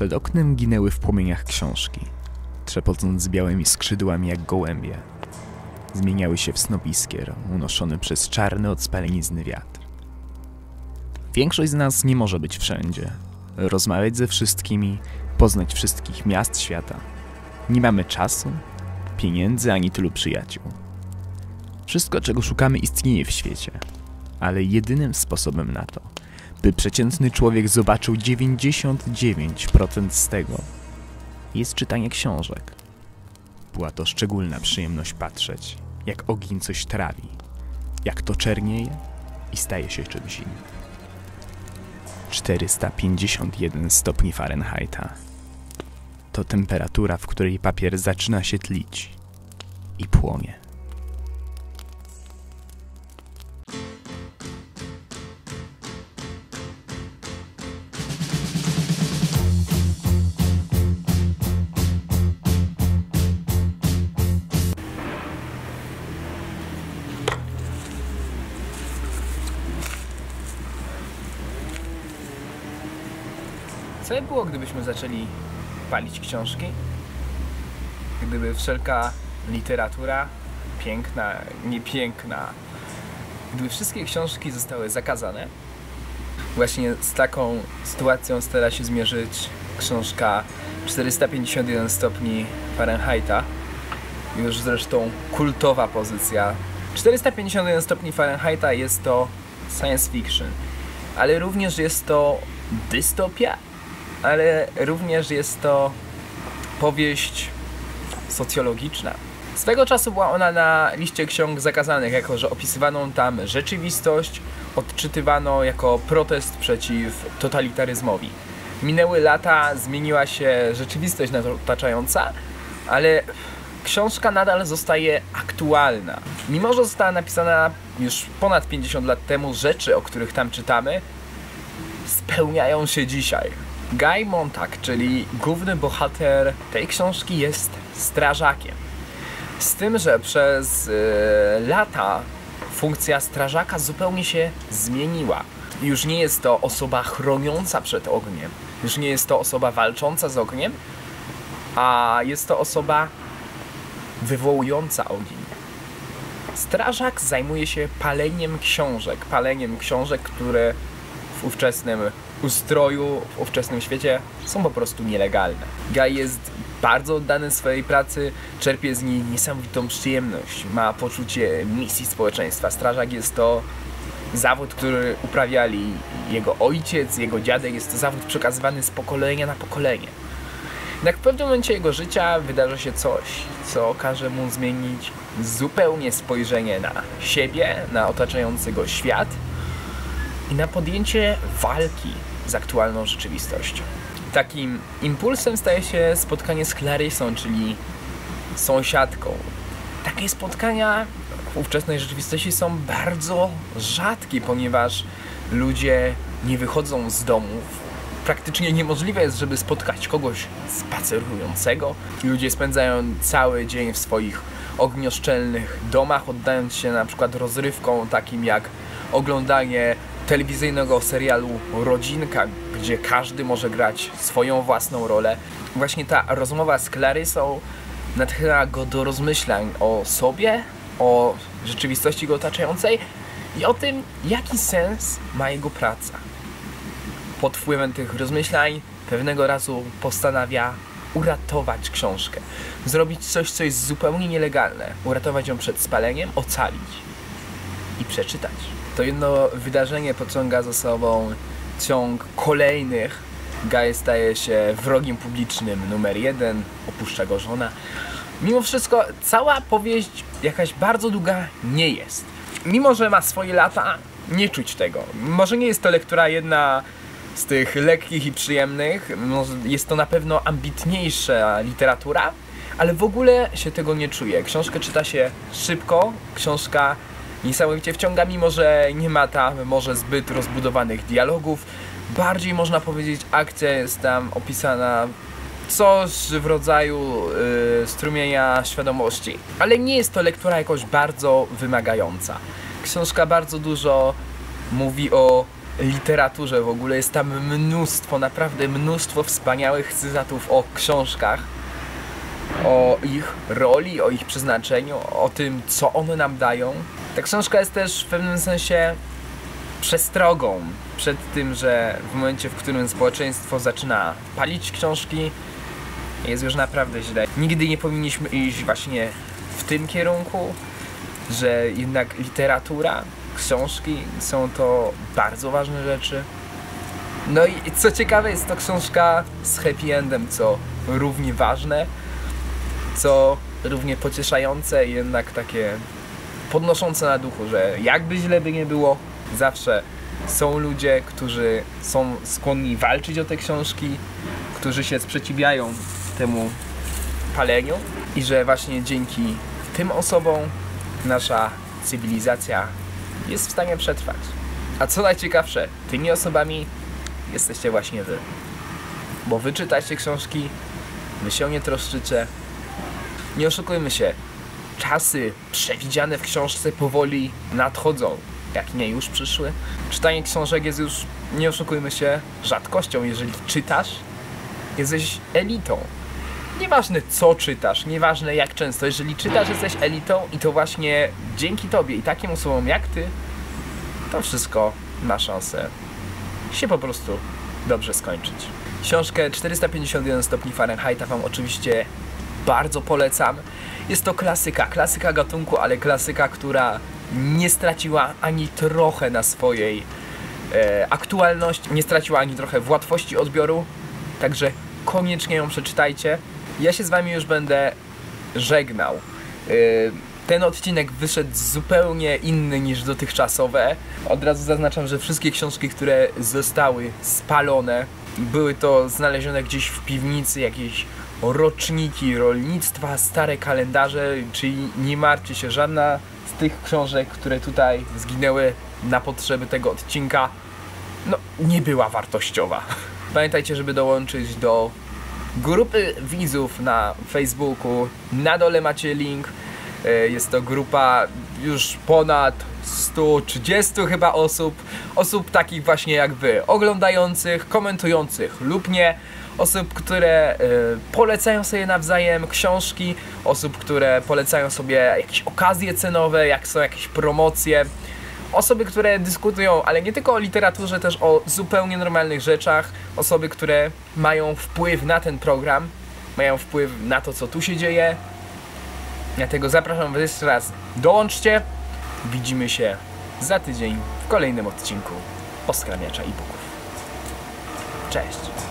Przed oknem ginęły w płomieniach książki, trzepocąc białymi skrzydłami jak gołębie. Zmieniały się w snop iskier, unoszony przez czarny od spalenizny wiatr. Większość z nas nie może być wszędzie, rozmawiać ze wszystkimi, poznać wszystkich miast świata. Nie mamy czasu, pieniędzy ani tylu przyjaciół. Wszystko, czego szukamy, istnieje w świecie, ale jedynym sposobem na to, by przeciętny człowiek zobaczył 99% z tego, jest czytanie książek. Była to szczególna przyjemność patrzeć, jak ogień coś trawi, jak to czernieje i staje się czymś innym. 451 stopni Fahrenheita. To temperatura, w której papier zaczyna się tlić i płonie. Co by było, gdybyśmy zaczęli palić książki? Gdyby wszelka literatura, piękna, niepiękna, gdyby wszystkie książki zostały zakazane, właśnie z taką sytuacją stara się zmierzyć książka 451 stopni Fahrenheita, już zresztą kultowa pozycja. 451 stopni Fahrenheita jest to science fiction, ale również jest to dystopia, ale również jest to powieść socjologiczna. Swego czasu była ona na liście ksiąg zakazanych, jako że opisywano tam rzeczywistość, odczytywano jako protest przeciw totalitaryzmowi. Minęły lata, zmieniła się rzeczywistość nas otaczająca, ale książka nadal zostaje aktualna. Mimo, że została napisana już ponad 50 lat temu, rzeczy, o których tam czytamy, spełniają się dzisiaj. Guy Montag, czyli główny bohater tej książki, jest strażakiem. Z tym, że przez y, lata funkcja strażaka zupełnie się zmieniła. Już nie jest to osoba chroniąca przed ogniem, już nie jest to osoba walcząca z ogniem, a jest to osoba wywołująca ogień. Strażak zajmuje się paleniem książek, paleniem książek, które w ówczesnym ustroju, w ówczesnym świecie są po prostu nielegalne. Guy jest bardzo oddany swojej pracy, czerpie z niej niesamowitą przyjemność, ma poczucie misji społeczeństwa. Strażak jest to zawód, który uprawiali jego ojciec, jego dziadek, jest to zawód przekazywany z pokolenia na pokolenie. Jednak w pewnym momencie jego życia wydarzy się coś, co każe mu zmienić zupełnie spojrzenie na siebie, na otaczający go świat i na podjęcie walki z aktualną rzeczywistością. Takim impulsem staje się spotkanie z Clarissą, czyli sąsiadką. Takie spotkania w ówczesnej rzeczywistości są bardzo rzadkie, ponieważ ludzie nie wychodzą z domów. Praktycznie niemożliwe jest, żeby spotkać kogoś spacerującego. Ludzie spędzają cały dzień w swoich ognioszczelnych domach, oddając się na przykład rozrywką takim jak oglądanie telewizyjnego serialu Rodzinka, gdzie każdy może grać swoją własną rolę. Właśnie ta rozmowa z Clarysą natchyla go do rozmyślań o sobie, o rzeczywistości go otaczającej i o tym, jaki sens ma jego praca. Pod wpływem tych rozmyślań pewnego razu postanawia uratować książkę. Zrobić coś, co jest zupełnie nielegalne. Uratować ją przed spaleniem, ocalić i przeczytać. To jedno wydarzenie pociąga za sobą ciąg kolejnych. Guy staje się wrogiem publicznym numer jeden, opuszcza go żona. Mimo wszystko cała powieść jakaś bardzo długa nie jest. Mimo, że ma swoje lata, nie czuć tego. Może nie jest to lektura jedna z tych lekkich i przyjemnych, jest to na pewno ambitniejsza literatura, ale w ogóle się tego nie czuje. Książkę czyta się szybko, książka niesamowicie wciąga, mimo że nie ma tam może zbyt rozbudowanych dialogów. Bardziej można powiedzieć, akcja jest tam opisana coś w rodzaju yy, strumienia świadomości, ale nie jest to lektura jakoś bardzo wymagająca. Książka bardzo dużo mówi o literaturze w ogóle. Jest tam mnóstwo, naprawdę mnóstwo wspaniałych cytatów o książkach, o ich roli, o ich przeznaczeniu, o tym, co one nam dają. Ta książka jest też w pewnym sensie przestrogą przed tym, że w momencie, w którym społeczeństwo zaczyna palić książki, jest już naprawdę źle. Nigdy nie powinniśmy iść właśnie w tym kierunku, że jednak literatura, książki są to bardzo ważne rzeczy. No i co ciekawe, jest to książka z happy endem, co równie ważne, co równie pocieszające i jednak takie podnoszące na duchu, że jakby źle by nie było, zawsze są ludzie, którzy są skłonni walczyć o te książki, którzy się sprzeciwiają temu paleniu i że właśnie dzięki tym osobom nasza cywilizacja jest w stanie przetrwać. A co najciekawsze, tymi osobami jesteście właśnie wy. Bo wy czytacie książki, wy się nie troszczycie. Nie oszukujmy się, czasy przewidziane w książce powoli nadchodzą, jak nie już przyszły. Czytanie książek jest już, nie oszukujmy się, rzadkością. Jeżeli czytasz, jesteś elitą. Nieważne co czytasz, nieważne jak często, jeżeli czytasz, jesteś elitą i to właśnie dzięki tobie i takim osobom jak ty, to wszystko ma szansę się po prostu dobrze skończyć. Książkę 451 stopni Fahrenheita Wam oczywiście bardzo polecam. Jest to klasyka, klasyka gatunku, ale klasyka, która nie straciła ani trochę na swojej e, aktualności, nie straciła ani trochę w łatwości odbioru, także koniecznie ją przeczytajcie. Ja się z Wami już będę żegnał. E, ten odcinek wyszedł zupełnie inny niż dotychczasowe. Od razu zaznaczam, że wszystkie książki, które zostały spalone, były to znalezione gdzieś w piwnicy, jakieś roczniki rolnictwa, stare kalendarze, czyli nie martwcie się, żadna z tych książek, które tutaj zginęły na potrzeby tego odcinka, no nie była wartościowa. Pamiętajcie, żeby dołączyć do grupy widzów na Facebooku. Na dole macie link. E, Jest to grupa już ponad 130 chyba osób. Osób takich właśnie jak wy, oglądających, komentujących lub nie. Osób, które e, polecają sobie nawzajem książki, osób, które polecają sobie jakieś okazje cenowe, jak są jakieś promocje. Osoby, które dyskutują, ale nie tylko o literaturze, też o zupełnie normalnych rzeczach. Osoby, które mają wpływ na ten program, mają wpływ na to, co tu się dzieje. Dlatego zapraszam Was jeszcze raz. Dołączcie. Widzimy się za tydzień w kolejnym odcinku Oskramiacza e-booków. Cześć.